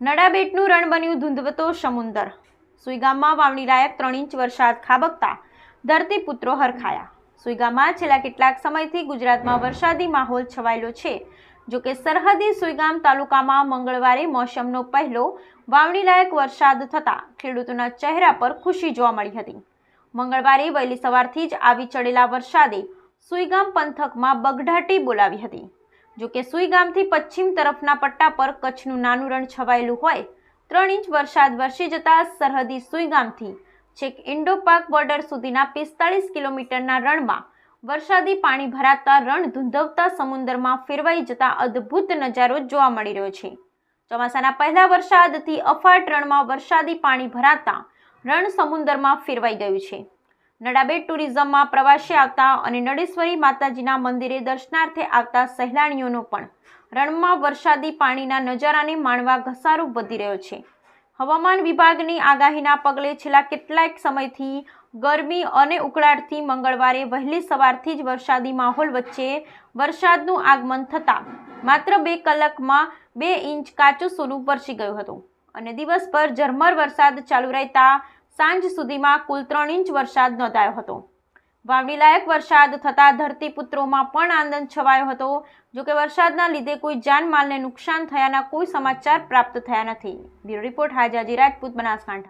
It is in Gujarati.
નડાબેટનું રણ બન્યું ધૂંધવતો સમુંદર. સુઈગામમાં વાવણી લાયક ત્રણ ઇંચ વરસાદ ખાબકતા ધરતીપુત્રો હરખાયા. સુઈગામમાં છેલ્લા કેટલાક સમયથી ગુજરાતમાં વરસાદી માહોલ છવાયેલો છે. જો કે સરહદી સુઈગામ તાલુકામાં મંગળવારે મોસમનો પહેલો વાવણી લાયક વરસાદ થતાં ખેડૂતોના ચહેરા પર ખુશી જોવા મળી હતી. મંગળવારે વહેલી સવારથી જ આવી ચડેલા વરસાદે સુઈગામ પંથકમાં બગઢાટી બોલાવી હતી. જો કે સુઈગામથી પશ્ચિમ તરફના પટ્ટા પર કચ્છનું નાનું રણ છવાયેલું હોય, ત્રણ ઇંચ વરસાદ વરસી જતા સરહદી સુઈગામથી છેક ઇન્ડો પાક બોર્ડર સુધીના પિસ્તાળીસ કિલોમીટરના રણમાં વરસાદી પાણી ભરાતા રણ ધૂંધવતા સમુદ્રમાં ફેરવાઈ જતા અદ્ભુત નજારો જોવા મળી રહ્યો છે. ચોમાસાના પહેલા વરસાદથી અફાટ રણમાં વરસાદી પાણી ભરાતા રણ સમુદ્રમાં ફેરવાઈ ગયું છે. નડાબેટ ટુરિઝમમાં પ્રવાસી આવતા અને નડેશ્વરી માતાજીના મંદિરે દર્શનાર્થે આવતા સહેલાણીઓનો પણ રણમાં વરસાદી પાણીના નજારાને માણવા ઘસારો વધી રહ્યો છે. હવામાન વિભાગની આગાહીના પગલે છેલ્લા કેટલાક સમયથી ગરમી અને ઉકળાટથી મંગળવારે વહેલી સવારથી જ વરસાદી માહોલ વચ્ચે વરસાદનું આગમન થતાં માત્ર બે કલાકમાં બે ઇંચ કાચું સોનું વરસી ગયું હતું અને દિવસભર ઝરમર વરસાદ ચાલુ રહેતા સાંજ સુધીમાં કુલ ત્રણ ઇંચ વરસાદ નોંધાયો હતો. વાવણીલાયક વરસાદ થતાં ધરતીપુત્રોમાં પણ આનંદ છવાયો હતો. જોકે વરસાદના લીધે કોઈ જાનમાલને નુકસાન થયાના કોઈ સમાચાર પ્રાપ્ત થયા નથી. Bureau report Hajaji Rajput Banaskantha.